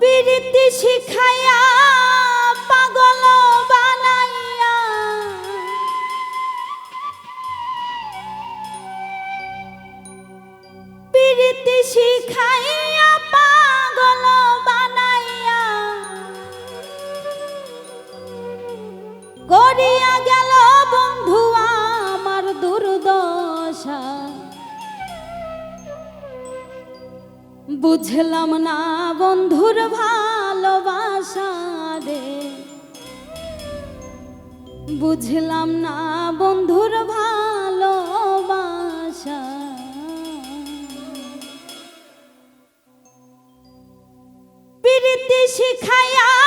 প্রীতি শিখায়া পাগল বানাইয়া প্রীতি শিখাইয়া বুঝলাম না বন্ধুর ভালোবাসা রে। বুঝলাম না বন্ধুর ভালোবাসা। প্রীতি শিখায়া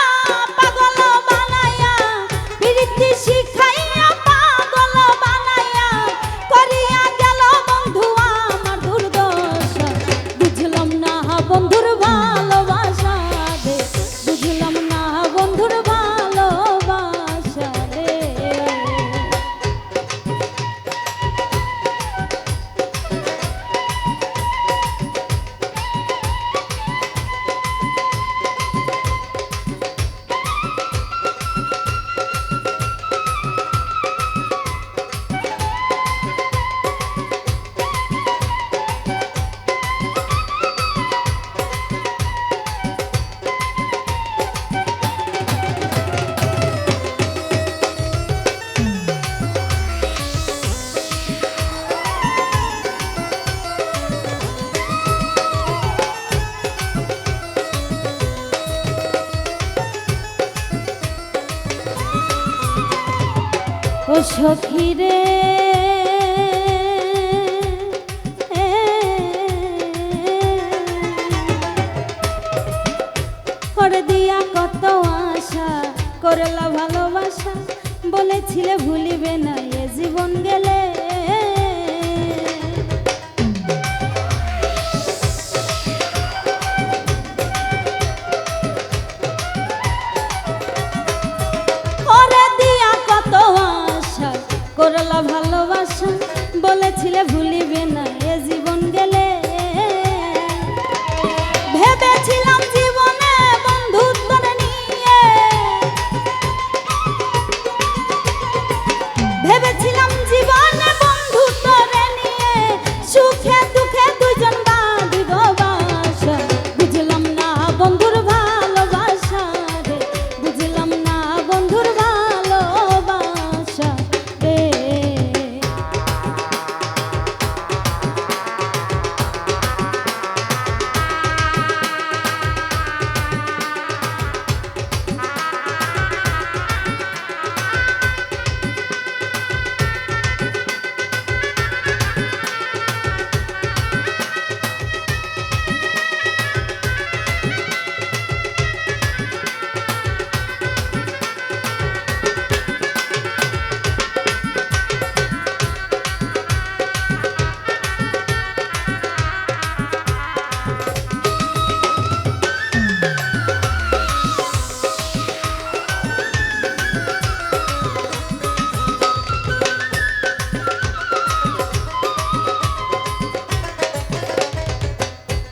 সখীরে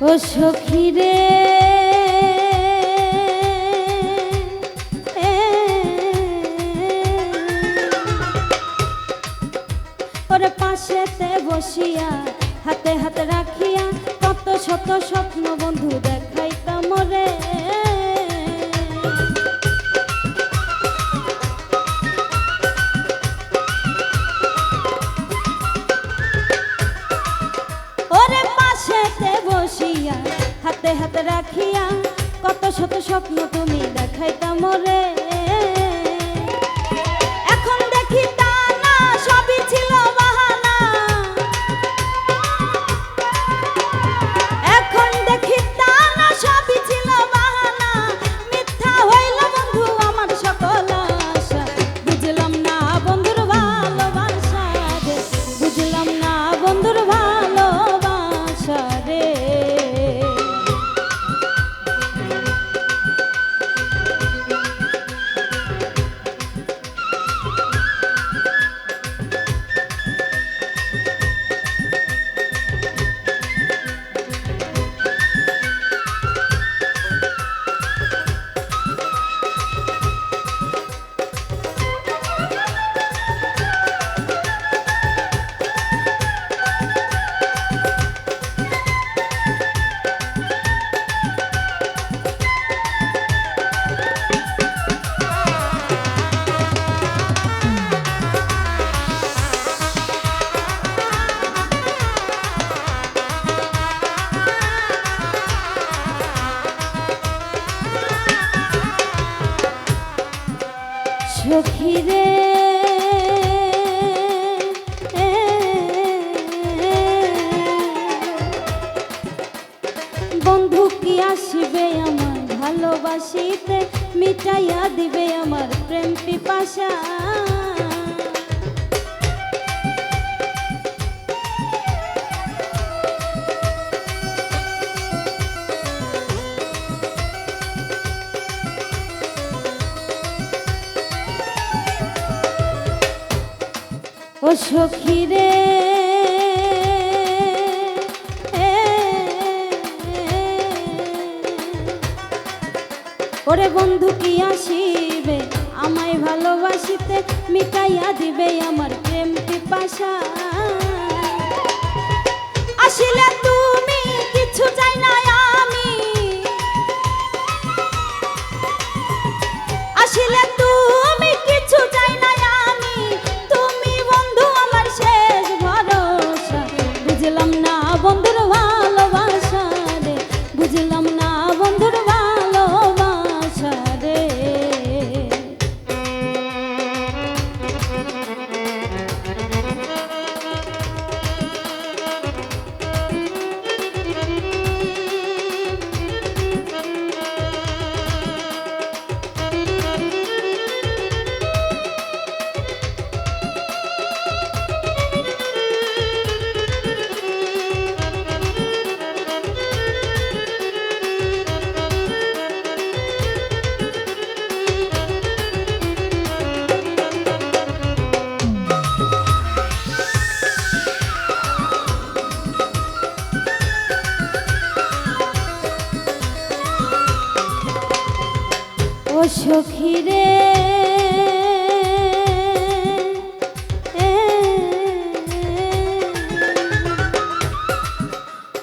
ও সখী রে। ওরে পাশেতে বসিয়া হাতে হাতে রাখিয়া কত শত স্বপ্ন বন্ধু দেখাইতাম রে। হাতে হাতে রাখিয়া কত শত স্বপ্ন তুমি দেখাইতাম রে। ভালোবাসিতে মিটাইয়া দিবে আমার প্রেম পিপাসা। ও সখী ওরে বন্ধু কি আসিবে? আমায় ভালোবাসিতে মিটাইয়া দিবে আমার প্রেম পিপাসা। আসিলে ও রে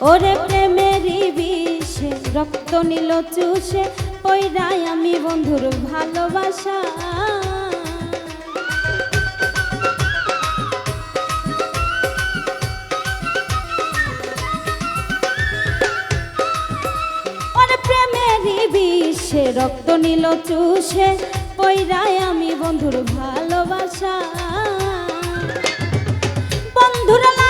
ওরে প্রেমেরই বিষে রক্ত নিল চুষে রায় আমি বন্ধুর ভালোবাসা বিষে রক্ত নিল চুষে পৈরায় আমি বন্ধুর ভালোবাসা। বন্ধুরা